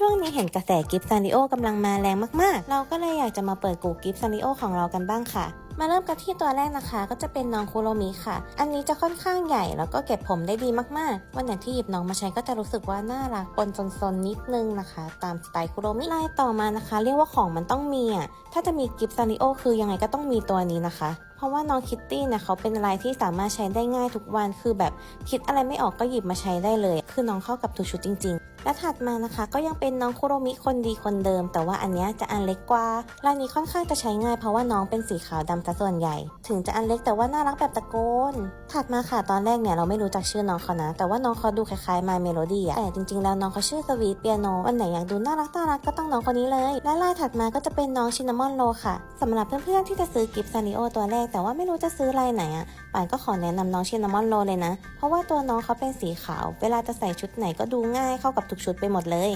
ช่วงนี้เห็นกระแสกิฟต์ซานิโอกำลังมาแรงมากๆ เราก็เลยอยากจะมาเปิดกูกิฟต์ซานิโอของเรากันบ้างค่ะ มาเริ่มกันที่ตัวแรกนะคะ ก็จะเป็นน้องคุโรมิค่ะ อันนี้จะค่อนข้างใหญ่แล้วก็เก็บผมได้ดีมากๆ วันไหนที่หยิบน้องมาใช้ก็จะรู้สึกว่าน่ารักปนซนๆนิดนึงนะคะ ตามสไตล์คุโรมิลายต่อมานะคะ เรียกว่าของมันต้องมีอะถ้าจะมีกิฟต์ซาริโอคือยังไงก็ต้องมีตัวนี้นะคะเพราะว่าน้องคิตตี้เนี่ยเขาเป็นลายที่สามารถใช้ได้ง่ายทุกวันคือแบบคิดอะไรไม่ออกก็หยิบมาใช้ได้เลย คือน้องเข้ากับทุกชุดจริง ๆ และถัดมานะคะ ก็ยังเป็นน้องคุโรมิคนดีคนเดิม แต่ว่าอันนี้จะอันเล็กกว่าลายนี้ค่อนข้างจะใช้ง่ายเพราะว่าน้องเป็นสีขาวดำซะส่วนใหญ่ ถึงจะอันเล็กแต่ว่าน่ารักแบบตะโกน ถัดมาค่ะตอนแรกเนี่ยเราไม่รู้จักชื่อน้องเขานะ แต่ว่าน้องเขาดูคล้ายๆ My Melody อะแต่จริงๆแล้วน้องเขาชื่อสวีทเปียโนวันไหนอยากดูน่ารักน่ารักก็ต้องน้องคนนี้เลย และลายถัดมาก็จะเป็นน้องชินามอนโลค่ะสำหรับเพื่อนๆที่จะซื้อกิฟต์ซาริโอตัวแรกแต่ว่าไม่รู้จะซื้อลายไหนอะป่านก็ขอแนะนำน้องชินามอนโลเลยนะ เพราะว่าตัวน้องเขาเป็นสีขาว เวลาจะใส่ชุดไหนก็ดูง่ายเข้ากับทุกชุดไปหมดเลย